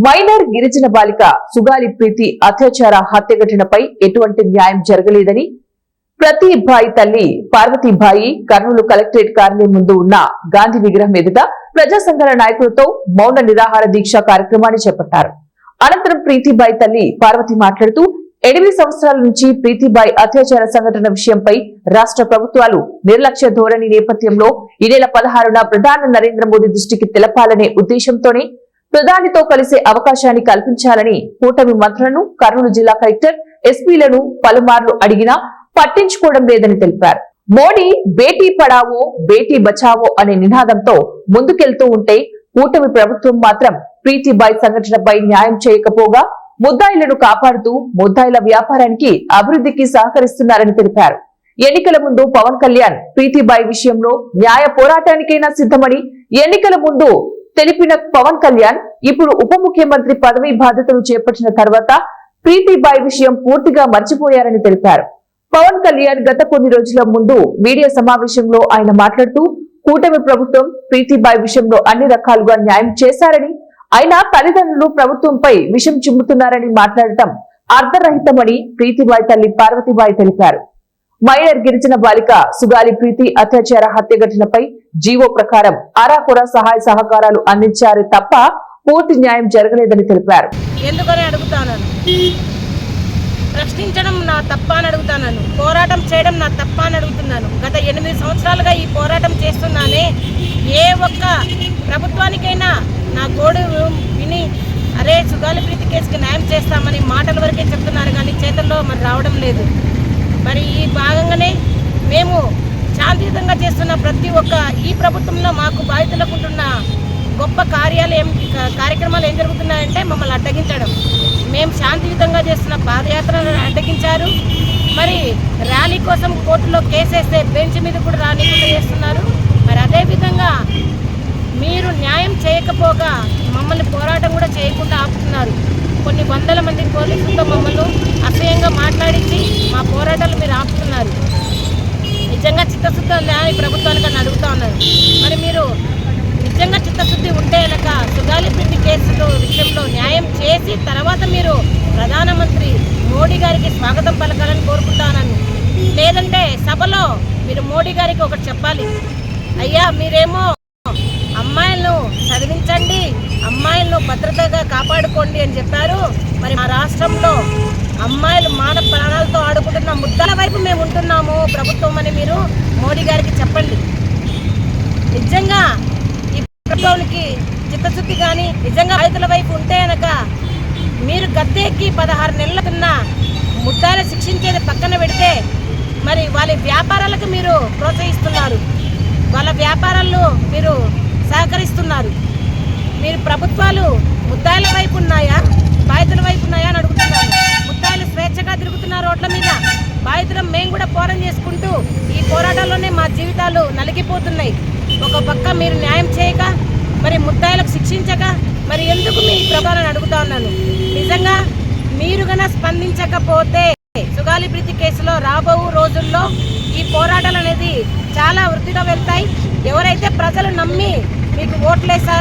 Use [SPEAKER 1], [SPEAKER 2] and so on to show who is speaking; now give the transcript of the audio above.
[SPEAKER 1] Minor గిరిజన బాలిక సుగాలి ప్రీతి అత్యాచార హత్య ఘటనపై ఎటువంటి న్యాయం జరగలేదని ప్రతిభాయి తల్లి పార్వతీబాయి కర్నూలు కలెక్టరేట్ కార్యాలయం ముందు ఉన్న గాంధీ విగ్రహం ఎదుట ప్రజా సంఘాల నాయకులతో మౌన నిరాహార దీక్ష కార్యక్రమాన్ని చేపట్టారు. అనంతరం ప్రీతిబాయి తల్లి పార్వతి మాట్లాడుతూ ఎనిమిది సంవత్సరాల నుంచి ప్రీతిబాయి అత్యాచార సంఘటన విషయంపై రాష్ట్ర ప్రభుత్వాలు నిర్లక్ష్య ధోరణి నేపథ్యంలో ఈ నెల పదహారున ప్రధాని నరేంద్ర మోదీ దృష్టికి తెలపాలనే ఉద్దేశంతోనే ప్రధానితో కలిసే అవకాశాన్ని కల్పించాలని కూటమి మంత్రులను కర్నూలు జిల్లా కలెక్టర్ ఎస్పీలను పలుమార్లు అడిగినా పట్టించుకోవడం లేదని తెలిపారు. మోడీ బేటీ పడావో బేటీ బచావో అనే నినాదంతో ముందుకెళ్తూ ఉంటే కూటమి ప్రభుత్వం మాత్రం ప్రీతిబాయ్ సంఘటనపై న్యాయం చేయకపోగా ముద్దాయిలను కాపాడుతూ ముద్దాయిల వ్యాపారానికి అభివృద్ధికి సహకరిస్తున్నారని తెలిపారు. ఎన్నికల ముందు పవన్ కళ్యాణ్ ప్రీతిబాయ్ విషయంలో న్యాయ పోరాటానికైనా సిద్ధమని ఎన్నికల ముందు తెలిపిన పవన్ కళ్యాణ్ ఇప్పుడు ఉప ముఖ్యమంత్రి పదవి బాధ్యతలు చేపట్టిన తర్వాత ప్రీతిబాయ్ విషయం పూర్తిగా మర్చిపోయారని తెలిపారు. పవన్ కళ్యాణ్ గత కొన్ని రోజుల ముందు మీడియా సమావేశంలో ఆయన మాట్లాడుతూ కూటమి ప్రభుత్వం ప్రీతిబాయ్ విషయంలో అన్ని రకాలుగా న్యాయం చేశారని అయినా తల్లిదండ్రులు ప్రభుత్వంపై విషం చిమ్ముతున్నారని మాట్లాడటం అర్ధరహితమని ప్రీతిబాయ్ తల్లి పార్వతిబాయ్ తెలిపారు. మైనర్ గిరిజన బాలిక సుగాలి ప్రీతి అత్యాచార హత్య ఘటనపై జీవో ప్రకారం అరాకొర సహాయ సహకారాలు అందించారు తప్ప పూర్తి న్యాయం జరగలేదని తెలిపారు.
[SPEAKER 2] ఎందుకని అడుగుతాను? ప్రశ్నించడం నా తప్ప అని అడుగుతాను. పోరాటం చేయడం నా తప్ప అని అడుగుతున్నాను. గత ఎనిమిది సంవత్సరాలుగా ఈ పోరాటం చేస్తున్నానే ఏ ఒక్క ప్రభుత్వానికైనా నా గోడు విని అరే సుగాలి ప్రీతి కేసుకి న్యాయం చేస్తామని మాటల వరకే చెప్తున్నారు కానీ చేతల్లో మరి రావడం లేదు. మరి ఈ భాగంగానే మేము శాంతియుతంగా చేస్తున్న ప్రతి ఒక్క ఈ ప్రభుత్వంలో మాకు బాధితులకు ఉంటున్న గొప్ప కార్యాలు ఏం కార్యక్రమాలు ఏం జరుగుతున్నాయంటే మమ్మల్ని అడ్డగించడం. మేము శాంతియుతంగా చేస్తున్న పాదయాత్రను అడ్డగించారు. మరి ర్యాలీ కోసం కోర్టులో కేసేస్తే బెంచ్ మీద కూడా రానికుండా చేస్తున్నారు. మరి అదేవిధంగా మీరు న్యాయం చేయకపోగా మమ్మల్ని పోరాటం కూడా చేయకుండా ఆపుతున్నారు. కొన్ని వందల మంది పోలీసులతో మమ్మల్ని అసహ్యంగా మాట్లాడించి మా పోరాటాలు మీరు ఆపుతున్నారు నిజంగా చిత్తశుద్ధి ఉందా అని ప్రభుత్వానికి అని అడుగుతా ఉన్నారు మరి మీరు నిజంగా చిత్తశుద్ధి ఉంటే కనుక సుగాలి పిండి కేసులో విషయంలో న్యాయం చేసి తర్వాత మీరు ప్రధానమంత్రి మోడీ గారికి స్వాగతం పలకాలని కోరుకుంటానని. లేదంటే సభలో మీరు మోడీ గారికి ఒకటి చెప్పాలి. అయ్యా మీరేమో అమ్మాయిలను చదివించండి అమ్మాయిలను భద్రతగా కాపాడుకోండి అని చెప్పారు. మరి మా రాష్ట్రంలో అమ్మాయిలు మాన ప్రాణాలతో ఆడుకుంటున్న ముద్దాల వైపు మేము ఉంటున్నాము ప్రభుత్వం అని మీరు మోడీ గారికి చెప్పండి. నిజంగా ఈ ప్రభుత్వానికి చిత్తశుద్ధి కానీ నిజంగా రైతుల వైపు ఉంటే కనుక మీరు గద్దెక్కి పదహారు నెలలున్న ముద్దాలు శిక్షించేది పక్కన పెడితే మరి వాళ్ళ వ్యాపారాలకు మీరు ప్రోత్సహిస్తున్నారు. వాళ్ళ వ్యాపారాల్లో మీరు సహకరిస్తున్నారు. మీరు ప్రభుత్వాలు ముద్దాయిల వైపు ఉన్నాయా? బాధితుల వైపు ఉన్నాయా అని అడుగుతున్నాను ముద్దాయిలు స్వేచ్ఛగా తిరుగుతున్న రోడ్ల మీద బాధితులం మేము కూడా పోరాటం చేసుకుంటూ ఈ పోరాటాల్లోనే మా జీవితాలు నలిగిపోతున్నాయి. ఒక పక్క మీరు న్యాయం చేయక మరి ముద్దాయిలకు శిక్షించక మరి ఎందుకు మీ ప్రభావాలను అడుగుతా ఉన్నాను? నిజంగా మీరు గన స్పందించకపోతే సుగాలి ప్రీతి కేసులో రాబో రోజుల్లో ఈ పోరాటాలు అనేది చాలా వృద్ధిగా వెళ్తాయి. ఎవరైతే ప్రజలు నమ్మి మీకు ఓట్లేశారు